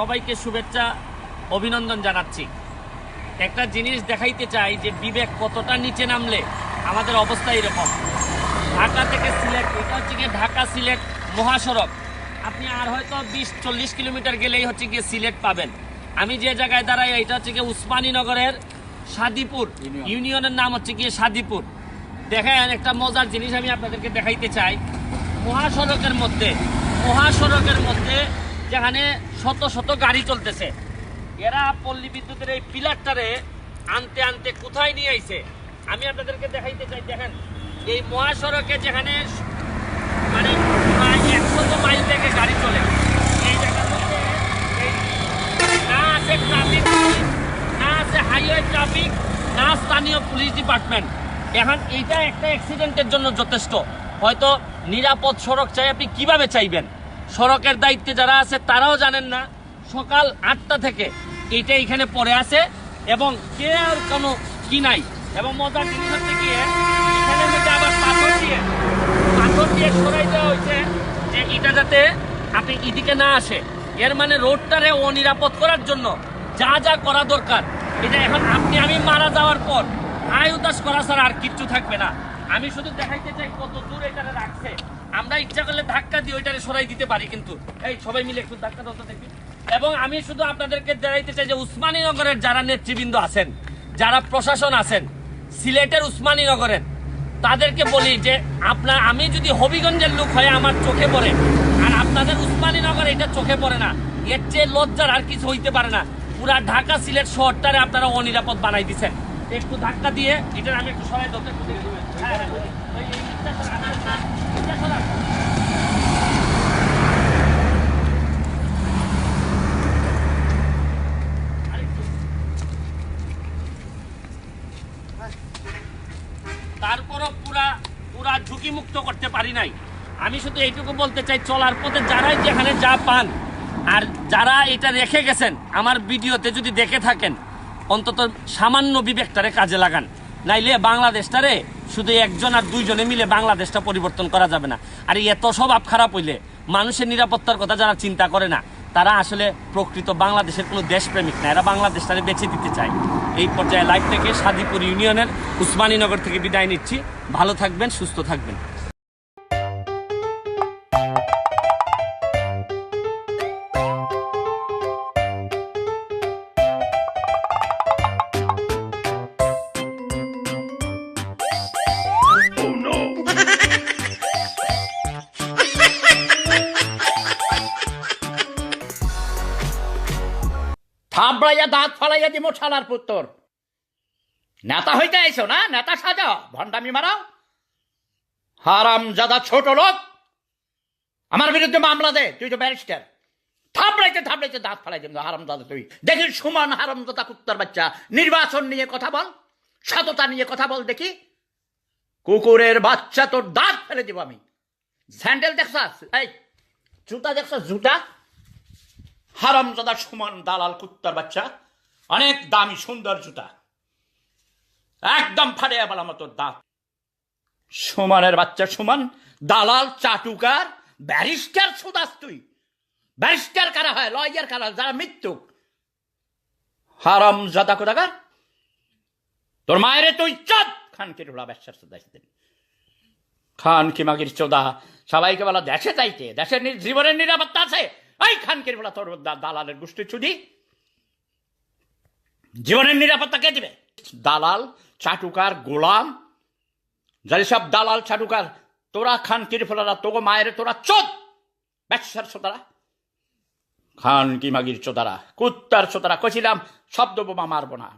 সবাইকে শুভেচ্ছা অভিনন্দন জানাচ্ছি। একটা জিনিস দেখাইতে চাই যে বিবেক কতটা নিচে নামলে আমাদের অবস্থা এরকম। ঢাকা থেকে সিলেট এটা হচ্ছে গিয়ে ঢাকা সিলেট মহাসড়ক। আপনি আর হয়তো বিশ চল্লিশ কিলোমিটার গেলেই হচ্ছে গিয়ে সিলেট পাবেন। আমি যে জায়গায় দাঁড়াই এটা হচ্ছে গিয়ে উসমানীনগরের সাদিপুর। ইউনিয়নের নাম হচ্ছে গিয়ে সাদিপুর। দেখেন একটা মজার জিনিস আমি আপনাদেরকে দেখাইতে চাই। মহাসড়কের মধ্যে মহাসড়কের মধ্যে যেখানে শত শত গাড়ি চলতেছে। এরা পল্লী বিদ্যুতের এই পিলারটারে আনতে আনতে কোথায় নিয়ে আইছে? আমি আপনাদেরকে দেখাইতে চাই, দেখেন, এই মহাসড়কে যেখানে মানে প্রায় একশত মাইল থেকে গাড়ি চলে। এই না আছে ট্রাফিক না আছে হাইওয়ে ট্রাফিক না স্থানীয় পুলিশ ডিপার্টমেন্ট এখন এইটা একটা অ্যাক্সিডেন্টের জন্য যথেষ্ট। হয়তো নিরাপদ সড়ক চাই আপনি কীভাবে চাইবেন? সড়কের দায়িত্বে যারা আছে, তারাও জানেন না। সকাল আটটা থেকে এইটা এখানে পড়ে আছে এবং কে আর কোনো কি নাই। এবং মজার জিনিস হচ্ছে কি, এখানে মধ্যে আবার পাথর দিয়ে পাথর দিয়ে সরাই দেওয়া হয়েছে যে এটা যাতে আপনি এদিকে না আসে। এর মানে রোডটারে অনিরাপদ করার জন্য যা যা করা দরকার। এটা এখন আপনি, আমি মারা যাওয়ার পর আয় উদাস করা ছাড়া আর কিচ্ছু থাকবে না। আমি শুধু দেখাইতে চাই কত দূর এটারে রাখছে। আমরা ইচ্ছা করলে ধাক্কা দিয়ে ওইটারে সরাই দিতে পারি কিন্তু। এই, সবাই মিলে একটু ধাক্কা দাও তো দেখি। এবং আমি শুধু আপনাদেরকে জানাইতে চাই যে উসমানীনগরের যারা নেতৃবৃন্দ আছেন, যারা প্রশাসন আছেন, সিলেটের উসমানীনগরের, তাদেরকে বলি যে আপনার আমি যদি হবিগঞ্জের লোক হয়ে আমার চোখে পড়ে, আর আপনাদের উসমানীনগর এটা চোখে পড়ে না, এর চেয়ে লজ্জার আর কিছু হইতে পারে না। পুরা ঢাকা, সিলেট শহরটারে আপনারা অনিরাপদ বানাই দিচ্ছেন একটু ধাক্কা দিয়ে, এটার আমি একটু সরাই ধরতে একটু দেখে দিবেন। হ্যাঁ, হ্যাঁ, ওই, এই ইটটা সরান, ইটটা সরান। আরেকটু। তারপরও পুরা পুরা করতে পারি নাই। আমি শুধু এইটুকু বলতে চাই, চলার পথে যারাই যেখানে যা পান, আর যারা এটা রেখে গেছেন, আমার ভিডিওতে যদি দেখে থাকেন, অন্তত সামান্য বিবেকটারে কাজে লাগান। নাইলে বাংলাদেশটারে শুধু একজন আর দুইজনে মিলে বাংলাদেশটা পরিবর্তন করা যাবে না। আর এত স্বভাব খারাপ হইলে মানুষের নিরাপত্তার কথা যারা চিন্তা করে না তারা আসলে প্রকৃত বাংলাদেশের কোনো দেশপ্রেমিক না, এরা বাংলাদেশ তাদের বেছে দিতে চায়। এই পর্যায়ে লাইভ থেকে সাদিপুর ইউনিয়নের উসমানীনগর থেকে বিদায় নিচ্ছি। ভালো থাকবেন, সুস্থ থাকবেন। থাবড়াইয়া দাঁত ফালাইয়া দিব শালার পুত্তর। নেতা হইতে আইছো না? নেতা সাজাও ভণ্ডামি মারাও। হারাম জাদা ছোট লোক। আমার বিরুদ্ধে মামলা দে, তুই তো ব্যারিস্টার। থাবড়াইতে থাবড়াইতে দাঁত ফালাই দিব হারাম দাদা তুই। দেখি সুমান হারাম দাদা কুত্তার বাচ্চা, নির্বাচন নিয়ে কথা বল, সততা নিয়ে কথা বল দেখি। কুকুরের বাচ্চা তোর দাঁত ফেলে দিব আমি। স্যান্ডেল দেখছাস? এই, জুতা দেখছাস? জুতা? হারামজাদা সমান দালাল, কুত্তার বাচ্চা। অনেক দামি, সুন্দর জুতা। একদম ফাড়িয়া বলা মতো দাঁত। সুমানের বাচ্চা সুমান, দালাল, চাটুকার, ব্যারিস্টার সুদাস তুই। ব্যারিস্টার কারা হয়, লয়ার কারা যারা মৃত্যু হারাম জাদা কোথাকার? তোর মায়ের তুই চোদ খানকে রোলা ব্যবসার সুদাস দিন খান কি মাগির চোদা। সবাইকে বলা, দেশে চাইতে দেশের জীবনের নিরাপত্তা আছে। এই খানকে বেলা তোর দালালের গোষ্ঠী ছুটি জীবনের নিরাপত্তা কে দিবে? দালাল, চাটুকার গোলাম, যারা সব দালাল, চাটুকার, তোরা খান কির ফেলারা তোকে মায়ের, তোরা চোদ! ব্যবসার চোদারা। খান কি মাগির চোদারা, কুত্তার চোদারা কছিলাম শব্দ বোমা মারবো না।